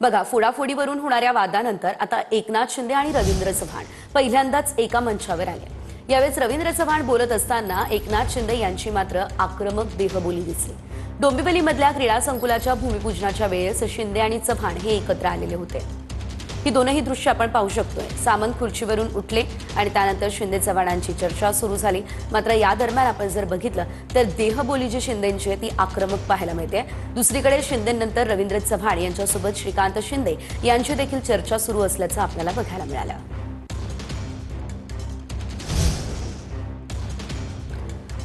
बघा फोडाफोडीवरून होणाऱ्या वादानंतर आता एकनाथ शिंदे आणि रवींद्र चव्हाण पहिल्यांदाच एका मंचावर आले. यावेळेस रवींद्र चव्हाण बोलत असताना एकनाथ शिंदे यांची मात्र आक्रमक देहबोली दिसली. डोंबिवलीमधल्या क्रीडा संकुलाच्या भूमिपूजनाच्या वेळेस शिंदे आणि चव्हाण हे एकत्र आलेले होते. ही दोनही दृश्य आपण पाहू शकतोय. सामंत खुर्चीवरून उठले आणि त्यानंतर शिंदे चव्हाणांची चर्चा सुरू झाली. मात्र या दरम्यान आपण जर बघितलं तर देहबोली जी शिंदेची आहे ती आक्रमक पाहायला मिळते. दुसरीकडे शिंदेनंतर रवींद्र चव्हाण यांच्यासोबत श्रीकांत शिंदे यांची देखील चर्चा सुरू असल्याचं आपल्याला बघायला मिळालं.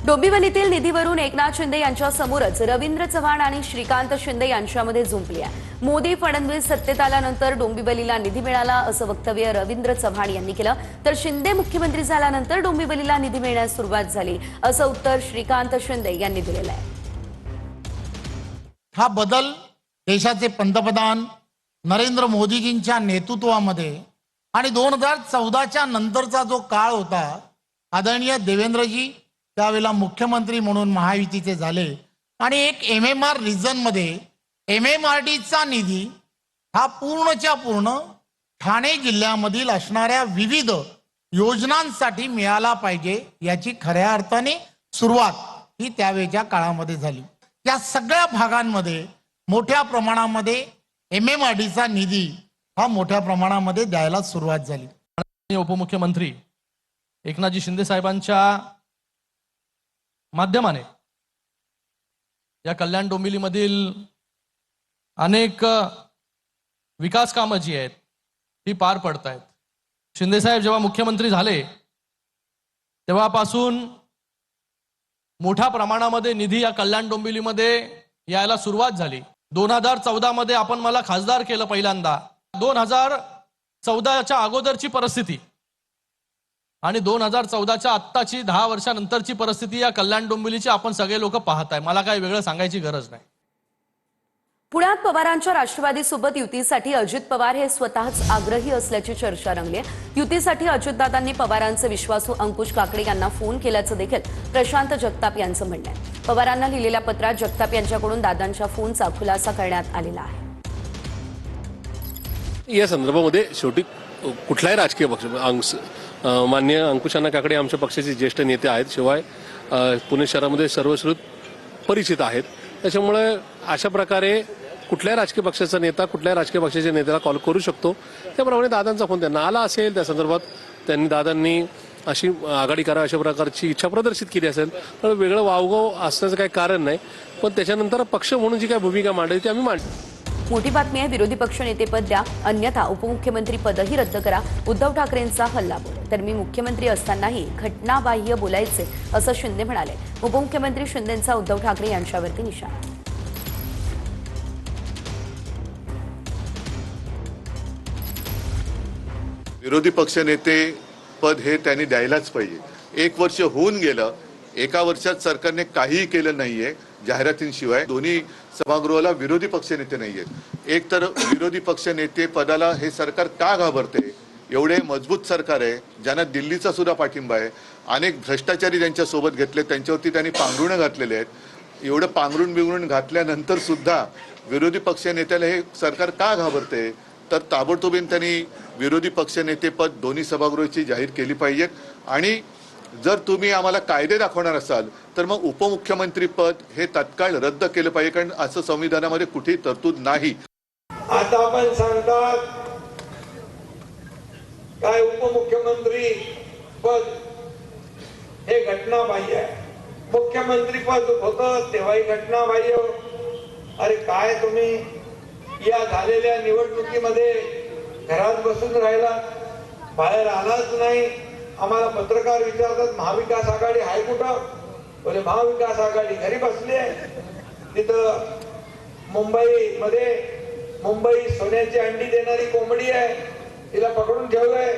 डोंबिवलीतील निधीवरून एकनाथ शिंदे यांच्या समोरच रवींद्र चव्हाण आणि श्रीकांत शिंदे यांच्यामध्ये झुंपली आहे. मोदी फडणवीस सत्तेत आल्यानंतर डोंबिवलीला निधी मिळाला असं वक्तव्य रवींद्र चव्हाण यांनी केलं. तर शिंदे मुख्यमंत्री झाल्यानंतर डोंबिवलीला निधी मिळण्यास सुरुवात झाली असं उत्तर श्रीकांत शिंदे यांनी दिलेलं आहे. हा बदल देशाचे पंतप्रधान नरेंद्र मोदीजींच्या नेतृत्वामध्ये आणि दोन हजार चौदाच्या नंतरचा जो काळ होता आदरणीय देवेंद्रजी त्यावेळेला मुख्यमंत्री म्हणून महायुतीचे झाले. आणि एक एम एम आर रिजनमध्ये एम एम आर डीचा निधी हा पूर्णच्या पूर्ण ठाणे जिल्ह्यामधील असणाऱ्या विविध योजनांसाठी मिळाला पाहिजे याची खऱ्या अर्थाने सुरुवात ही त्यावेळच्या काळामध्ये झाली. या सगळ्या भागांमध्ये मोठ्या प्रमाणामध्ये एम एम आर डीचा निधी हा मोठ्या प्रमाणामध्ये द्यायला सुरुवात झाली. उपमुख्यमंत्री एकनाथजी शिंदे साहेबांच्या माध्यमाने. या कल्याण डोंबिवलीमधील अनेक विकास कामं जी आहेत ती पार पडत आहेत शिंदेसाहेब जेव्हा मुख्यमंत्री झाले तेव्हापासून मोठ्या प्रमाणामध्ये निधी या कल्याण डोंबिवलीमध्ये यायला सुरुवात झाली. दोन हजार चौदा मध्ये आपण मला खासदार केलं पहिल्यांदा. दोन हजार चौदाच्या अगोदरची परिस्थिती आणि दोन हजार चौदाच्या आत्ताची दहा वर्षानंतरची परिस्थिती या कल्याण डोंबिवलीची आपण सगळे लोक पाहत आहे मला काही वेगळं सांगायची गरज नाही. पुण्यात पवारांच्या राष्ट्रवादीसोबत युतीसाठी अजित पवार हे स्वतःच आग्रही असल्याची चर्चा रंगली आहे. युतीसाठी अजितदादांनी पवारांचे विश्वासू अंकुश काकडे यांना फोन केल्याचं देखील प्रशांत जगताप यांचं म्हणणं आहे. पवारांना लिहिलेल्या पत्रात जगताप यांच्याकडून दादांच्या फोनचा खुलासा करण्यात आलेला आहे. या संदर्भामध्ये शेवटी कुठलाही राजकीय पक्ष मान्य अंकुशांना काकडे आमच्या पक्षाचे ज्येष्ठ नेते आहेत. शिवाय पुणे शहरामध्ये सर्वश्रुत परिचित आहेत. त्याच्यामुळे अशा प्रकारे कुठल्या राजकीय पक्षाचा नेता कुठल्या राजकीय पक्षाच्या नेत्याला कॉल करू शकतो? त्याप्रमाणे दादांचा फोन त्यांना आला असेल. त्या संदर्भात त्यांनी दादांनी अशी आघाडी करा अशा प्रकारची इच्छा प्रदर्शित केली असेल. तर वेगळं वावगाव असण्याचं काही कारण नाही. पण त्याच्यानंतर पक्ष म्हणून जी काय भूमिका मांडली ती आम्ही मांडली मोठी बातमी आहे. विरोधी पक्षनेतेपद द्या. अन्यथा उपमुख्यमंत्री पदही रद्द करा. उद्धव ठाकरेंचा हल्लाबोल तर मी मुख्यमंत्री असतानाही घटनाबाह्य बोलायचे असं शिंदे म्हणाले. उपमुख्यमंत्री शिंदेंचा उद्धव ठाकरे यांच्यावरती निशाणा. विरोधी पक्षनेते पद हे त्यांनी द्यायलाच पाहिजे. एक वर्ष होऊन गेलं एका वर्षात सरकारने काहीही केलं नाहीये जाहिरातींशिवाय. दोन्ही सभागृहाला विरोधी पक्षनेते नाहीयेत. एक तर विरोधी पक्षनेते पदाला हे सरकार का घाबरते? एवढे मजबूत सरकार आहे ज्यांना दिल्लीचा सुद्धा पाठिंबा आहे. अनेक भ्रष्टाचारी त्यांच्यासोबत घेतले त्यांच्यावरती त्यांनी पांघरुणं घातलेले आहेत. एवढं पांघरुण बिंगरुण घातल्यानंतर सुद्धा विरोधी पक्षनेत्याला हे सरकार का घाबरते? तर ताबडतोबीन त्यांनी विरोधी पक्षनेतेपद दोन्ही सभागृहाची जाहीर केली पाहिजेत. आणि जर तुम्ही आम्हाला कायदे दाखवणार असाल तर मग उपमुख्यमंत्री पद हे तत्काळ रद्द केलं पाहिजे कारण असं संविधानामध्ये कुठेही तरतूद नाही. आता आपण सांगतात काय उपमुख्यमंत्री पद हे घटनाबाह्य आहे. मुख्यमंत्री पद होत तेव्हाही घटनाबाह्य अरे काय तुम्ही या झालेल्या निवडणुकीमध्ये घरात बसून राहिला बाहेर आलाच नाही. आम्हाला पत्रकार विचारतात महाविकास आघाडी आहे कुठं? बोले महाविकास आघाडी घरी बसली. आहे तिथं मुंबईमध्ये मुंबई सोन्याची अंडी देणारी कोंबडी आहे तिला पकडून ठेवलंय.